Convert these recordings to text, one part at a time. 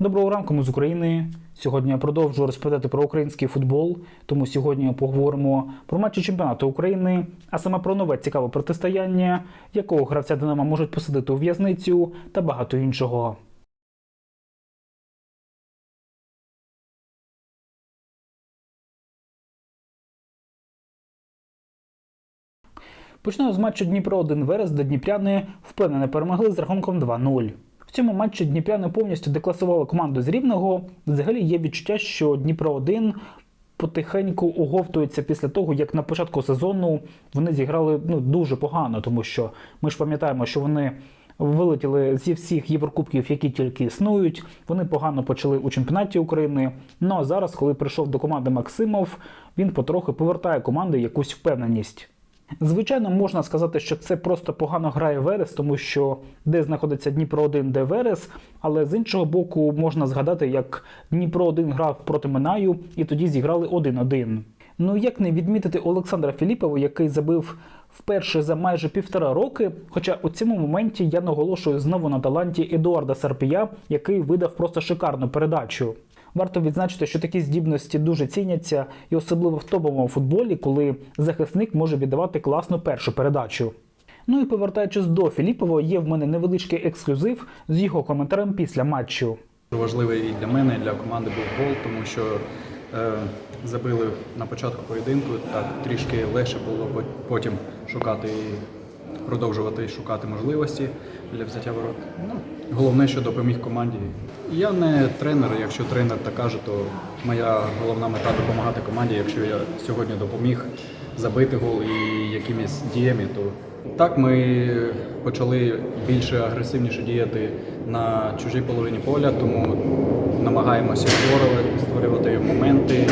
Доброго ранку, ми з України. Сьогодні я продовжую розповідати про український футбол. Тому сьогодні поговоримо про матчі чемпіонату України, а саме про нове цікаве протистояння, якого гравця Динамо можуть посадити у в'язницю та багато іншого. Почнемо з матчу Дніпро 1 Верес, де дніпряни впевнено перемогли з рахунком 2-0. В цьому матчі дніпряни повністю декласували команду з рівного. Взагалі є відчуття, що Дніпро 1 потихеньку оговтується після того, як на початку сезону вони зіграли ну, дуже погано, тому що ми ж пам'ятаємо, що вони вилетіли зі всіх єврокубків, які тільки існують. Вони погано почали у чемпіонаті України. Ну а зараз, коли прийшов до команди Максимов, він потрохи повертає команди якусь впевненість. Звичайно, можна сказати, що це просто погано грає Верес, тому що де знаходиться Дніпро 1, де Верес. Але з іншого боку, можна згадати, як Дніпро 1 грав проти Минаю, і тоді зіграли 1-1. Ну як не відмітити Олександра Філіпова, який забив вперше за майже півтора роки. Хоча у цьому моменті я наголошую знову на таланті Едуарда Сарпія, який видав просто шикарну передачу. Варто відзначити, що такі здібності дуже ціняться, і особливо в топовому футболі, коли захисник може віддавати класну першу передачу. Ну і повертаючись до Філіпова, є в мене невеличкий ексклюзив з його коментарем після матчу. Важливий і для мене, і для команди був гол, тому що е, забили на початку поєдинку, так трішки легше було по- потім шукати продовжувати шукати можливості для взяття ворот. Ну, головне, що допоміг команді. Я не тренер, якщо тренер так каже, то моя головна мета допомагати команді. Якщо я сьогодні допоміг забити гол і якимись діями, то так ми почали більше агресивніше діяти на чужій половині поля, тому намагаємося створювати, створювати моменти,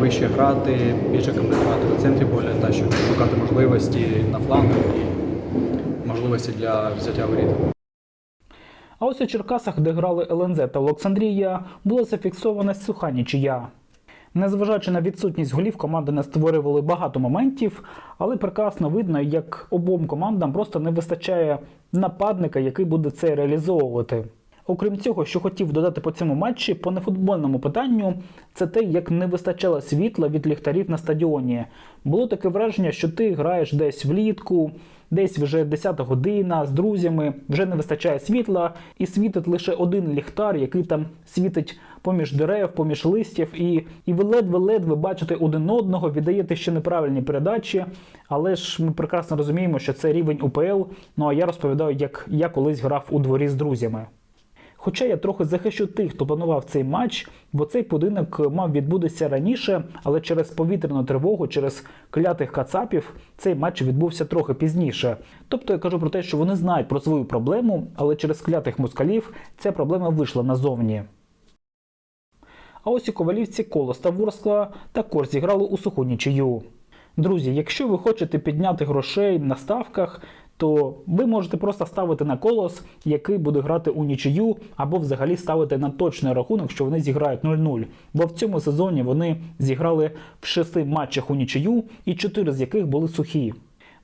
вище грати, більше комбінувати у центрі поля та щоб шукати можливості на флангах можливості для взяття воріт. А ось у Черкасах, де грали ЛНЗ та Олександрія, була зафіксована суха нічия. Незважаючи на відсутність голів, команди не створювали багато моментів, але прекрасно видно, як обом командам просто не вистачає нападника, який буде це реалізовувати. Окрім цього, що хотів додати по цьому матчі, по нефутбольному питанню, це те, як не вистачало світла від ліхтарів на стадіоні. Було таке враження, що ти граєш десь влітку, десь вже 10 година з друзями, вже не вистачає світла, і світить лише один ліхтар, який там світить поміж дерев, поміж листів, і, і ви ледве-ледве бачите один одного, віддаєте ще неправильні передачі. Але ж ми прекрасно розуміємо, що це рівень УПЛ. Ну а я розповідаю, як я колись грав у дворі з друзями. Хоча я трохи захищу тих, хто планував цей матч, бо цей поєдинок мав відбутися раніше, але через повітряну тривогу, через клятих кацапів, цей матч відбувся трохи пізніше. Тобто я кажу про те, що вони знають про свою проблему, але через клятих москалів ця проблема вийшла назовні. А ось у Ковалівці Колос та Ворскла також зіграли у суху нічию. Друзі, якщо ви хочете підняти грошей на ставках, то ви можете просто ставити на колос, який буде грати у нічию, або взагалі ставити на точний рахунок, що вони зіграють 0-0. Бо в цьому сезоні вони зіграли в шести матчах у нічию, і чотири з яких були сухі.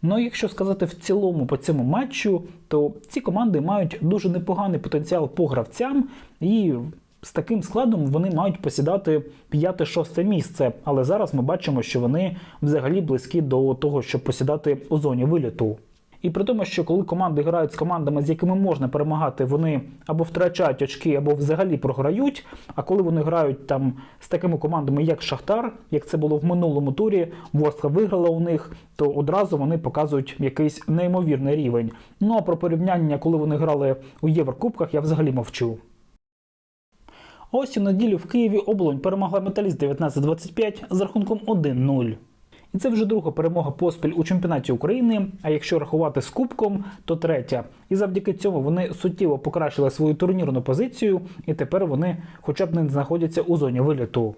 Ну, якщо сказати в цілому по цьому матчу, то ці команди мають дуже непоганий потенціал по гравцям, і з таким складом вони мають посідати 5-6 місце. Але зараз ми бачимо, що вони взагалі близькі до того, щоб посідати у зоні виліту. І при тому, що коли команди грають з командами, з якими можна перемагати, вони або втрачають очки, або взагалі програють. А коли вони грають там з такими командами, як Шахтар, як це було в минулому турі, Ворскла виграла у них, то одразу вони показують якийсь неймовірний рівень. Ну а про порівняння, коли вони грали у Єврокубках, я взагалі мовчу. Ось у неділю в Києві Оболонь перемогла металіст 19-25 з рахунком 1-0. І це вже друга перемога поспіль у чемпіонаті України. А якщо рахувати з кубком, то третя. І завдяки цьому вони суттєво покращили свою турнірну позицію, і тепер вони хоча б не знаходяться у зоні виліту.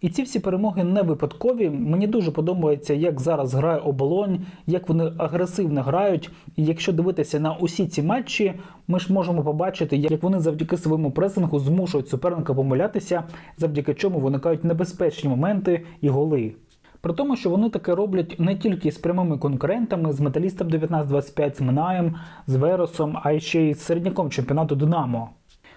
І ці всі перемоги не випадкові. Мені дуже подобається, як зараз грає оболонь, як вони агресивно грають. І якщо дивитися на усі ці матчі, ми ж можемо побачити, як вони завдяки своєму пресингу змушують суперника помилятися, завдяки чому виникають небезпечні моменти і голи. При тому, що вони таке роблять не тільки з прямими конкурентами, з металістом 1925, з Минаєм, з Веросом, а й ще й з середняком чемпіонату Динамо.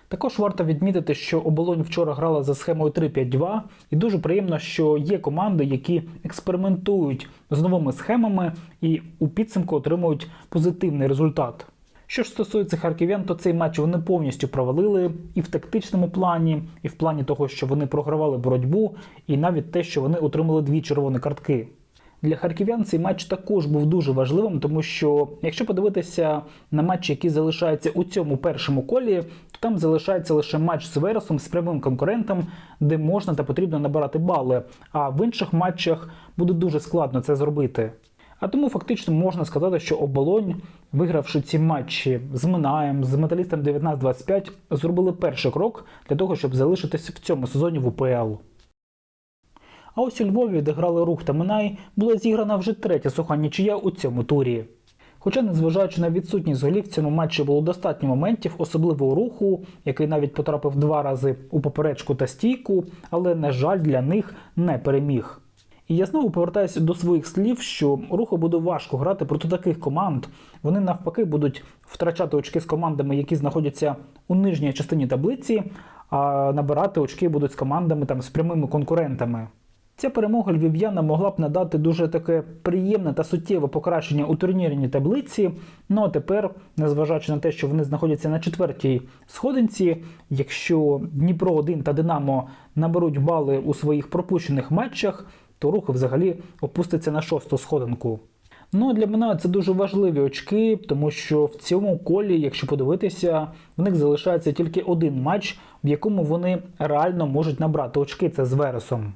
Також варто відмітити, що оболонь вчора грала за схемою 3-5-2, і дуже приємно, що є команди, які експериментують з новими схемами і у підсумку отримують позитивний результат. Що ж стосується харків'ян, то цей матч вони повністю провалили і в тактичному плані, і в плані того, що вони програвали боротьбу, і навіть те, що вони отримали дві червоні картки. Для харків'ян цей матч також був дуже важливим, тому що якщо подивитися на матчі, які залишаються у цьому першому колі, то там залишається лише матч з Вересом з прямим конкурентом, де можна та потрібно набирати бали. А в інших матчах буде дуже складно це зробити. А тому фактично можна сказати, що оболонь, вигравши ці матчі з Минаєм, з металістом 19-25, зробили перший крок для того, щоб залишитися в цьому сезоні в УПЛ. А ось у Львові, де грали рух та Минай, була зіграна вже третя суха нічия у цьому турі. Хоча, незважаючи на відсутність голів, в цьому матчі було достатньо моментів, особливо у руху, який навіть потрапив два рази у поперечку та стійку, але, на жаль, для них не переміг. І я знову повертаюся до своїх слів, що руху буде важко грати проти таких команд. Вони навпаки будуть втрачати очки з командами, які знаходяться у нижній частині таблиці, а набирати очки будуть з командами там з прямими конкурентами. Ця перемога львів'яна могла б надати дуже таке приємне та суттєве покращення у турнірній таблиці. Ну а тепер, незважаючи на те, що вони знаходяться на четвертій сходинці, якщо Дніпро 1 та Динамо наберуть бали у своїх пропущених матчах, то рух взагалі опуститься на шосту сходинку. Ну, для мене це дуже важливі очки, тому що в цьому колі, якщо подивитися, в них залишається тільки один матч, в якому вони реально можуть набрати очки. Це з Вересом.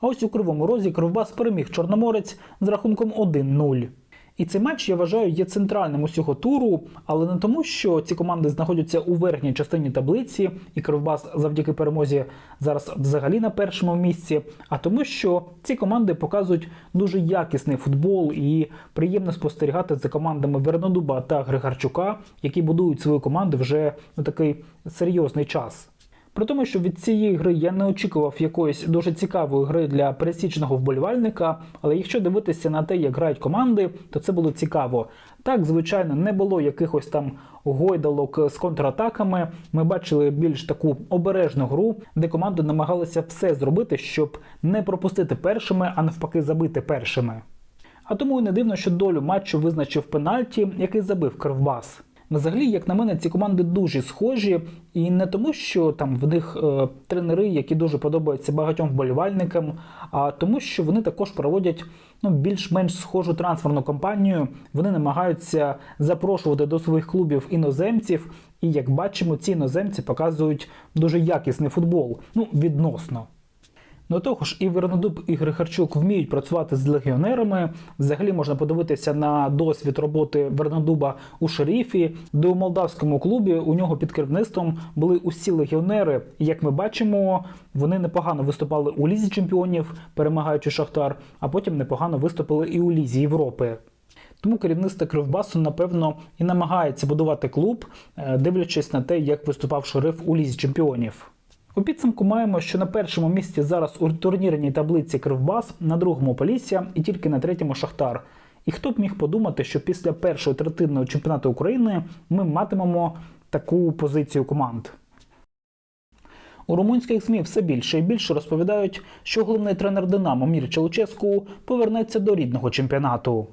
А ось у Кривому Розі Кривбас переміг Чорноморець з рахунком 1-0. І цей матч, я вважаю, є центральним усього туру, але не тому, що ці команди знаходяться у верхній частині таблиці, і Кривбас завдяки перемозі зараз взагалі на першому місці, а тому, що ці команди показують дуже якісний футбол і приємно спостерігати за командами Вернодуба та Григорчука, які будують свою команду вже на такий серйозний час. При тому, що від цієї гри я не очікував якоїсь дуже цікавої гри для пересічного вболівальника, але якщо дивитися на те, як грають команди, то це було цікаво. Так, звичайно, не було якихось там гойдалок з контратаками. Ми бачили більш таку обережну гру, де команди намагалися все зробити, щоб не пропустити першими, а навпаки, забити першими. А тому і не дивно, що долю матчу визначив пенальті, який забив Кривбас. Взагалі, як на мене, ці команди дуже схожі, і не тому, що там в них е, тренери, які дуже подобаються багатьом вболівальникам, а тому, що вони також проводять ну, більш-менш схожу трансферну кампанію. Вони намагаються запрошувати до своїх клубів іноземців, і як бачимо, ці іноземці показують дуже якісний футбол, ну відносно. Ну того ж, і Вернодуб, і Грихарчук вміють працювати з легіонерами. Взагалі можна подивитися на досвід роботи Вернодуба у шерифі, де у молдавському клубі у нього під керівництвом були усі легіонери. Як ми бачимо, вони непогано виступали у лізі чемпіонів, перемагаючи Шахтар, а потім непогано виступили і у лізі Європи. Тому керівництво Кривбасу, напевно, і намагається будувати клуб, е, дивлячись на те, як виступав шериф у лізі чемпіонів. У підсумку маємо, що на першому місці зараз у турнірній таблиці Кривбас, на другому Полісся і тільки на третьому Шахтар. І хто б міг подумати, що після першої третинної чемпіонату України ми матимемо таку позицію команд. У румунських ЗМІ все більше і більше розповідають, що головний тренер Динамо Мір Челческу повернеться до рідного чемпіонату.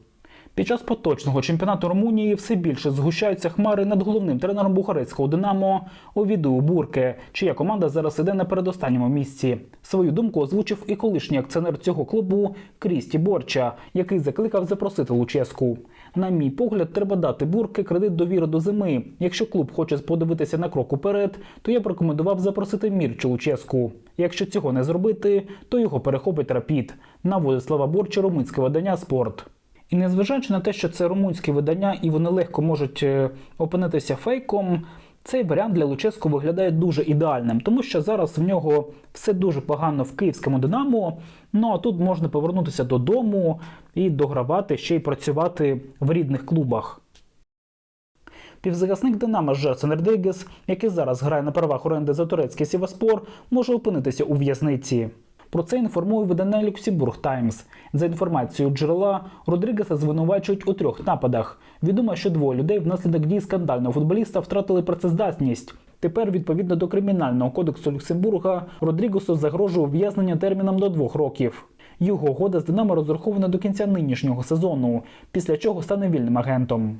Під час поточного чемпіонату Румунії все більше згущаються хмари над головним тренером Бухарецького Динамо Овіду Бурке, чия команда зараз іде на передостанньому місці. Свою думку озвучив і колишній акціонер цього клубу Крісті Борча, який закликав запросити Луческу. На мій погляд, треба дати бурки кредит довіри до зими. Якщо клуб хоче подивитися на крок уперед, то я б рекомендував запросити Мірчу Луческу. Якщо цього не зробити, то його перехопить рапід. Наводить слова Борча румунське видання спорт. І незважаючи на те, що це румунське видання і вони легко можуть е, опинитися фейком, цей варіант для Луческу виглядає дуже ідеальним, тому що зараз в нього все дуже погано в київському Динамо. Ну а тут можна повернутися додому і догравати ще й працювати в рідних клубах. Півзахисник Динамо Жерсен Ердегес, який зараз грає на правах оренди за турецький Сіваспор, може опинитися у в'язниці. Про це інформує видання Люксембург Таймс. За інформацією джерела, Родрігеса звинувачують у трьох нападах. Відомо, що двоє людей внаслідок дій скандального футболіста втратили працездатність. Тепер, відповідно до кримінального кодексу Люксембурга, Родрігесу загрожує ув'язнення терміном до двох років. Його угода з Динамо розрахована до кінця нинішнього сезону, після чого стане вільним агентом.